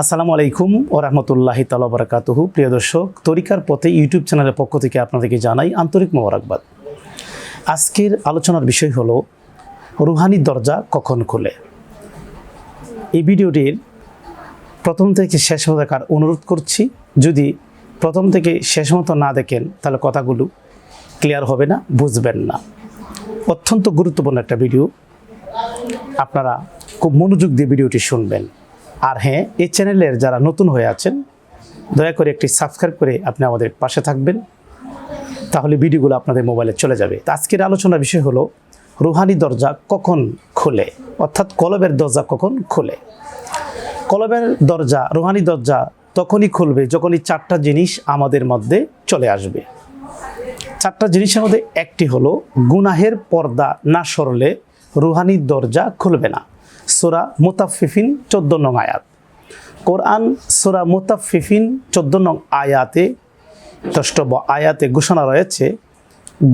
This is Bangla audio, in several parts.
আসসালামু আলাইকুম ও রহমতুল্লাহি তালা বরাকাতুহু। প্রিয় দর্শক, তরিকার পথে ইউটিউব চ্যানেলের পক্ষ থেকে আপনাদেরকে জানাই আন্তরিক মোবারকবাদ। আজকের আলোচনার বিষয় হলো রুহানি দরজা কখন খোলে? এই ভিডিওটির প্রথম থেকে শেষ মতো দেখার অনুরোধ করছি, যদি প্রথম থেকে শেষ মতো না দেখেন, তাহলে কথাগুলো ক্লিয়ার হবে না, বুঝবেন না। অত্যন্ত গুরুত্বপূর্ণ একটা ভিডিও। আপনারা খুব মনোযোগ দিয়ে ভিডিওটি শুনবেন। আর হ্যাঁ এই চ্যানেলের যারা নতুন হয়ে আছেন, দয়া করে একটি সাবস্ক্রাইব করে আপনি আমাদের পাশে থাকবেন, তাহলে ভিডিওগুলো আপনাদের মোবাইলে চলে যাবে। তো আজকের আলোচনার বিষয় হলো, রুহানি দরজা কখন খোলে? অর্থাৎ কলবের দরজা কখন খোলে? কলবের দরজা, রুহানি দরজা তখনই খুলবে যখনই চারটা জিনিস আমাদের মধ্যে চলে আসবে। চারটা জিনিসের মধ্যে একটি হলো, গুনাহের পর্দা না সরলে রুহানি দরজা খুলবে না। সোরা মুতাফিফিন চোদ্দ নং আয়াত। কোরআন সোরা মুতাফিফিন চোদ্দ নং আয়াতে দ্রষ্টব্য আয়াতে ঘোষণা রয়েছে,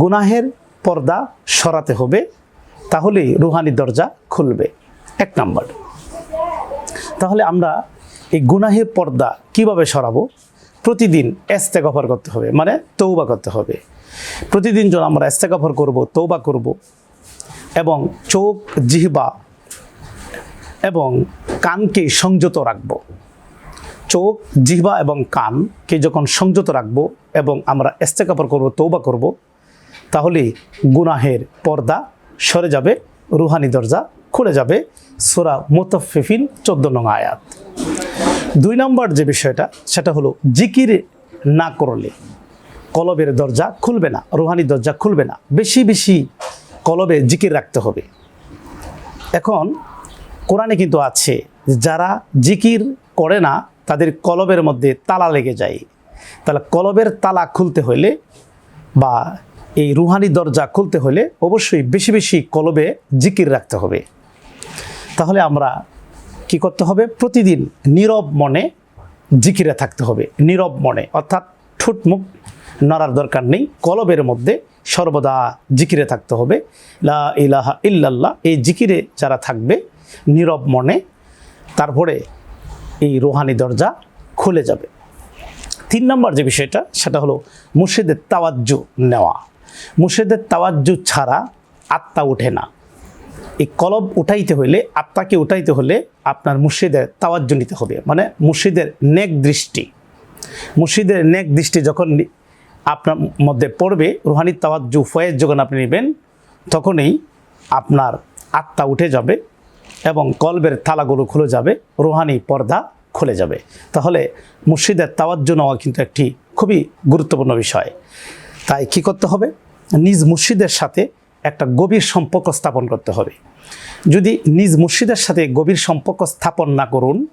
গুনাহের পর্দা সরাতে হবে, তাহলেই রুহানি দরজা খুলবে। এক নাম্বার। তাহলে আমরা এই গুনাহের পর্দা কীভাবে সরাবো? প্রতিদিন এস্তেগফার করতে হবে মানে তৌবা করতে হবে। প্রতিদিন যখন আমরা এস্তেগফার করব তৌবা করব, এবং চোখ জিহবা এবং কানকে সংযত রাখব। চোখ, জিহবা এবং কানকে যখন সংযত রাখব এবং আমরা এস্তেকাপড় করব তৌবা করব, তাহলে গুনাহের পর্দা সরে যাবে, রুহানি দরজা খুলে যাবে। সোরা মোতফিফিন চোদ্দ নং আয়াত। দুই নম্বর যে বিষয়টা, সেটা হলো জিকির না করলে কলবের দরজা খুলবে না, রুহানি দরজা খুলবে না। বেশি বেশি কলবে জিকির রাখতে হবে। এখন কোরআনে কিন্তু আছে যারা জিকির করে না, তাদের কলবের মধ্যে তালা লেগে যায়। তাহলে কলবের তালা খুলতে হলে বা এই রুহানি দরজা খুলতে হলে অবশ্যই বেশি বেশি কলবে জিকির রাখতে হবে। তাহলে আমরা কি করতে হবে? প্রতিদিন নীরব মনে জিকিরে থাকতে হবে। নীরব মনে, অর্থাৎ ঠোঁট মুখ নড়ার দরকার নেই। কলবের মধ্যে সর্বদা জিকিরে থাকতে হবে। লা ইলাহা ইল্লাল্লাহ, এই জিকিরে যারা থাকবে নীরব মনে তারপরে এই রোহানি দরজা খুলে যাবে। তিন নম্বর যে বিষয়টা, সেটা হলো মুর্শিদের তাওয়াজ্জু নেওয়া। মুর্শিদের তাওয়াজ্জু ছাড়া আত্মা ওঠে না। এই কলব উঠাইতে হইলে, আত্মাকে উঠাইতে হলে আপনার মুর্শিদের তাওয়াজ্জু নিতে হবে। মানে মুর্শিদের নেক দৃষ্টি। মুর্শিদের নেক দৃষ্টি যখন আপনার মধ্যে পড়বে রুহানি তাওয়াজ্জু ফয়েজ যখন আপনি নেবেন, তখনই আপনার আত্মা উঠে যাবে। এবং কলবের তালাগুলো খুলে যাবে, রুহানি পর্দা খুলে যাবে। তাহলে মুর্শিদের তাওয়াজ্জু নেওয়া কিন্তু একটি খুবই গুরুত্বপূর্ণ বিষয়। তাই কি করতে হবে? নিজ মুর্শিদের সাথে একটা গভীর সম্পর্ক স্থাপন করতে হবে। যদি নিজ মুর্শিদের সাথে গভীর সম্পর্ক স্থাপন না করুন,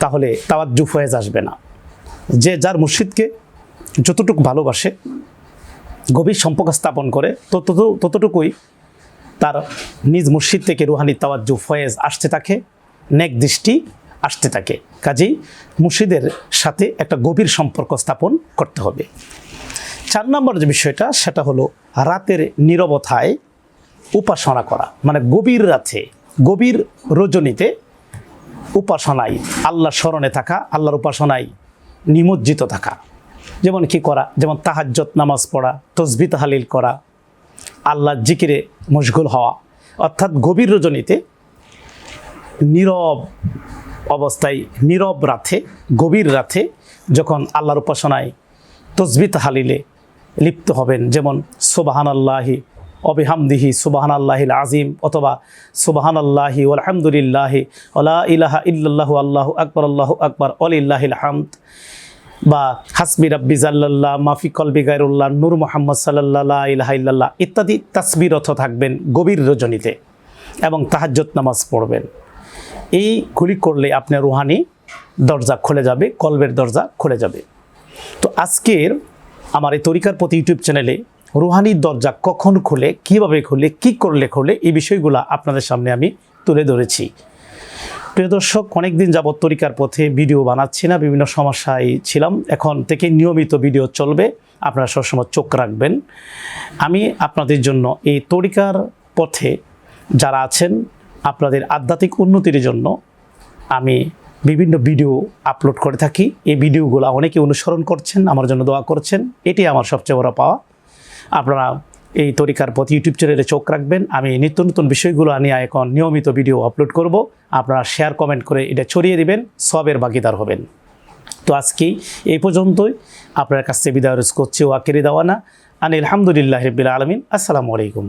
তাহলে তাওয়াজ্জু ফয়েজ আসবে না। যে যার মুর্শিদকে যতটুকু ভালোবাসে, গভীর সম্পর্ক স্থাপন করে তত ততটুকুই তার নিজ মুর্শিদ থেকে রুহানি তাওয়াজ্জু ফয়েজ আসতে থাকে নেক দৃষ্টি আসতে থাকে কাজেই মুর্শিদের সাথে একটা গভীর সম্পর্ক স্থাপন করতে হবে। চার নম্বর যে বিষয়টা, সেটা হলো রাতের নীরবতায় উপাসনা করা। মানে গভীর রাতে, গভীর রজনীতে উপাসনায় আল্লাহ স্মরণে থাকা, আল্লাহর উপাসনায় নিমজ্জিত থাকা। যেমন কি করা? যেমন তাহাজ্জত নামাজ পড়া, তসবি তাহালিল করা আল্লাহ জিকিরে মশগুল হওয়া, অর্থাৎ গভীর রজনীতে নীরব অবস্থায়, নীরব রাতে, গভীর রাতে যখন আল্লাহর উপাসনায় তসবিত হালিলে লিপ্ত হবেন, যেমন সোবাহান আল্লাহি অবিহামদিহি সুবাহান আল্লাহিল আজিম অথবা সুবাহান আল্লাহি আলহামদুলিল্লাহি ওলা ইলাহা ইল্লাল্লাহু আল্লাহু আকবর আল্লাহু আকবর অলিল্লাহিল হামদ। বা হাসবি রাব্বি জাল্লাল্লাহ, মাফি কলবি গায়রুল্লাহ, নূর মোহাম্মদ সাল্লাহ ইলাহা ইল্লাল্লাহ ইত্যাদি তাসবিরত থাকবেন গভীর রজনীতে এবং তাহাজ্জত নামাজ পড়বেন। এই গুলি করলে আপনার রুহানি দরজা খুলে যাবে, কলবের দরজা খুলে যাবে। তো আজকের আমার এই তরিকার প্রতি ইউটিউব চ্যানেলে রুহানি দরজা কখন খুলে, কীভাবে খুলে, কি করলে খুলে, এই বিষয়গুলো আপনাদের সামনে আমি তুলে ধরেছি। প্রিয় দর্শক, অনেকদিন যাবৎ তরিকার পথে ভিডিও বানাচ্ছি না, বিভিন্ন সমস্যায় ছিলাম। এখন থেকে নিয়মিত ভিডিও চলবে, আপনারা সবসময় চোখ রাখবেন। আমি আপনাদের জন্য এই তরিকার পথে যারা আছেন, আপনাদের আধ্যাত্মিক উন্নতির জন্য আমি বিভিন্ন ভিডিও আপলোড করে থাকি। এই ভিডিওগুলো অনেকে অনুসরণ করছেন, আমার জন্য দোয়া করছেন, এটি আমার সবচেয়ে বড় পাওয়া। আপনারা এই তরিকার প্রতি ইউটিউব চ্যানেলে চোখ রাখবেন। আমি নিত্য নতুন বিষয়গুলো নিয়ে এখন নিয়মিত ভিডিও আপলোড করব। আপনারা শেয়ার কমেন্ট করে এটা ছড়িয়ে দিবেন, সবের বাকিদার হবেন। তো আজকেই এই পর্যন্তই। আপনার কাছ থেকে বিদায় করছি ওয়াকেরি দাওয়ানা। আনি আলহামদুলিল্লাহ রবিল আলমিন। আসসালামু আলাইকুম।